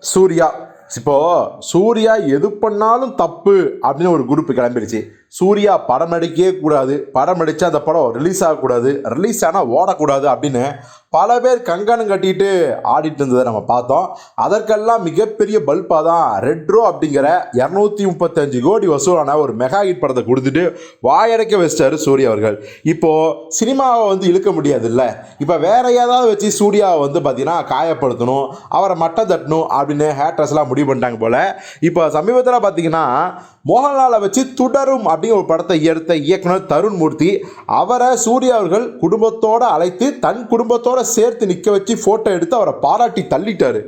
சூர்யா. இப்போ சூர்யா எது பண்ணாலும் தப்பு அப்படின்னு ஒரு குரூப் கிளம்பிடுச்சு சூர்யா படம் நடிக்கவே கூடாது. படம் நடிச்சா அந்த படம் ரிலீஸ் ஆகக்கூடாது. ரிலீஸ் ஆனால் ஓடக்கூடாது அப்படின்னு பல பேர் கங்கணம் கட்டிட்டு ஆடிட்டு இருந்ததை நம்ம பார்த்தோம். அதற்கெல்லாம் மிகப்பெரிய பல்பாக தான் ரெட்ரோ அப்படிங்கிற இரநூத்தி முப்பத்தஞ்சு கோடி வசூலான ஒரு மெகா ஹிட் படத்தை கொடுத்துட்டு வாயடைக்க வச்சிட்டாரு சூர்யா அவர்கள். இப்போது சினிமாவை வந்து இழுக்க முடியாதுல்ல. இப்போ வேற ஏதாவது வச்சு சூர்யாவை வந்து பார்த்தீங்கன்னா காயப்படுத்தணும் அவரை மட்டம் தட்டணும் அப்படின்னு ஹேட்டர்ஸ்லாம் முடிவு பண்ணிட்டாங்க போல். இப்போ சமீபத்தில் பார்த்தீங்கன்னா மோகன்லாலை வச்சு துடரும் அப்படிங்கிற ஒரு படத்தை எடுத்த இயக்குனர் தருண் மூர்த்தி அவரை சூர்யா அவர்கள் குடும்பத்தோடு அழைத்து தன் குடும்பத்தோடு சேர்த்து நிற்க வச்சு ஃபோட்டோ எடுத்து அவரை பாராட்டி தள்ளிட்டார்.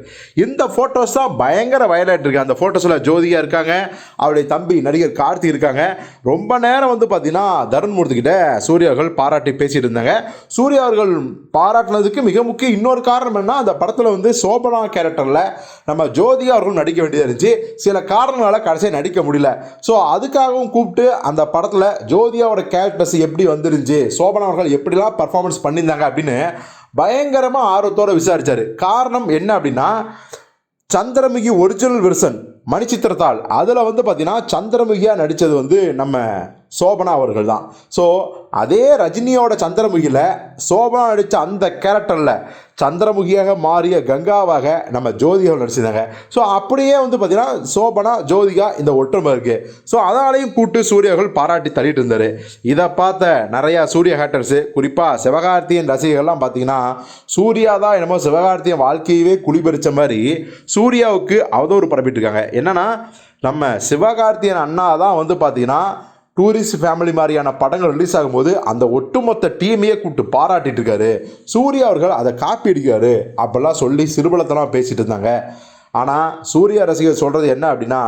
இந்த ஃபோட்டோஸ் தான் பயங்கர வயலாயிட்டு இருக்கு. அந்த ஃபோட்டோஸில் ஜோதிகா இருக்காங்க. அவருடைய தம்பி நடிகர் கார்த்தி இருக்காங்க. ரொம்ப நேரம் வந்து பார்த்தீங்கன்னா தருண்மூர்த்திக்கிட்ட சூர்யா அவர்கள் பாராட்டி பேசிட்டு இருந்தாங்க. சூர்யா அவர்கள் பாராட்டினதுக்கு மிக முக்கிய இன்னொரு காரணம் என்ன அந்த படத்தில் வந்து சோபனா கேரக்டரில் நம்ம ஜோதிகா அவர்கள் நடிக்க வேண்டியதாக இருந்துச்சு. சில காரணங்களால் கடைசியாக நடிக்க முடியல. ஸோ அதுக்காகவும் கூப்பிட்டு அந்த படத்தில் ஜோதியாவோட கேரக்டர்ஸ் எப்படி வந்துருந்துச்சு சோபனா அவர்கள் எப்படிலாம் பர்ஃபார்மன்ஸ் பண்ணியிருந்தாங்க அப்படின்னு பயங்கரமாக ஆர்வத்தோடு விசாரித்தார் காரணம் என்ன அப்படின்னா சந்திரமுகி ஒரிஜினல் வெர்சன் மணிச்சித்திரத்தாள். அதில் வந்து பார்த்தீங்கன்னா சந்திரமுகியாக நடித்தது வந்து நம்ம சோபனா அவர்கள் தான் ஸோ அதே ரஜினியோட சந்திரமுகியில் சோபனா நடித்த அந்த கேரக்டரில் சந்திரமுகியாக மாறிய கங்காவாக நம்ம ஜோதிகா நடிச்சிருந்தாங்க. ஸோ அப்படியே வந்து பார்த்திங்கன்னா சோபனா ஜோதிகா இந்த ஒற்றுமை இருக்குது ஸோ அதனாலையும் கூட்டு சூர்யார்கள் பாராட்டி தள்ளிட்டு இருந்தார். இதை பார்த்த நிறையா சூர்யா ஹேட்டர்ஸு குறிப்பாக சிவகார்த்தியின் ரசிகர்கள்லாம் பார்த்தீங்கன்னா சூர்யா தான் என்னமோ சிவகார்த்தியின் வாழ்க்கையவே குளிபறிச்ச மாதிரி சூர்யாவுக்கு அவதூறு பரப்பிட்டு இருக்காங்க. என்னென்னா நம்ம சிவகார்த்தியன் அண்ணா தான் வந்து பார்த்திங்கன்னா டூரிஸ்ட் ஃபேமிலி மாதிரியான படங்கள் ரிலீஸ் ஆகும்போது அந்த ஒட்டுமொத்த டீமையே கூப்பிட்டு பாராட்டிட்டு இருக்காரு. சூர்யா அவர்கள் அதை காப்பி அடிக்காரு அப்படிலாம் சொல்லி சிறுபலத்தெல்லாம் பேசிட்டு இருந்தாங்க. ஆனால் சூர்யா ரசிகர் சொல்கிறது என்ன அப்படின்னா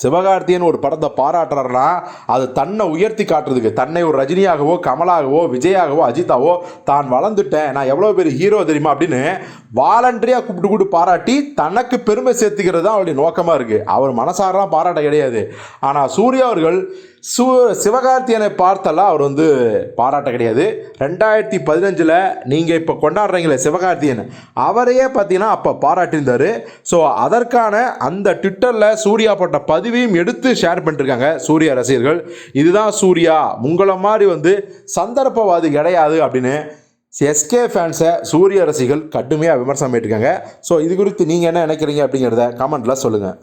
சிவகார்த்தியன் ஒரு படத்தை பாராட்டுறாருன்னா அது தன்னை உயர்த்தி காட்டுறதுக்கு தன்னை ஒரு ரஜினியாகவோ கமலாகவோ விஜயாகவோ அஜித்தாவோ தான் வளர்ந்துட்டேன் நான் எவ்வளோ பெரிய ஹீரோ தெரியுமா? அப்படின்னு வாலண்டரியாக கூப்பிட்டு கூப்பிட்டு பாராட்டி தனக்கு பெருமை சேர்த்துக்கிறது தான் அவருடைய நோக்கமாக இருக்குது அவர் மனசாரலாம் பாராட்ட கிடையாது. ஆனால் சூர்யா அவர்கள் சூ சிவகார்த்தியனை பார்த்தெல்லாம் அவர் வந்து பாராட்ட கிடையாது. ரெண்டாயிரத்தி பதினஞ்சில் நீங்கள் இப்போ கொண்டாடுறீங்களே சிவகார்த்தியன் அவரையே பார்த்தீங்கன்னா அப்போ பாராட்டியிருந்தார். ஸோ அதற்கான அந்த ட்விட்டரில் சூர்யா போட்ட பதிவையும் எடுத்து ஷேர் பண்ணிட்டுருக்காங்க சூர்யா ரசிகர்கள். இதுதான் சூர்யா உங்களை மாதிரி வந்து சந்தர்ப்பவாதி கிடையாது அப்படின்னு எஸ்கே ஃபேன்ஸை சூரிய ரசிகர்கள் கடுமையாக விமர்சனம் பண்ணிட்டுருக்காங்க ஸோ இது குறித்து நீங்கள் என்ன நினைக்கிறீங்க அப்படிங்கிறத கமெண்ட்டில் சொல்லுங்கள்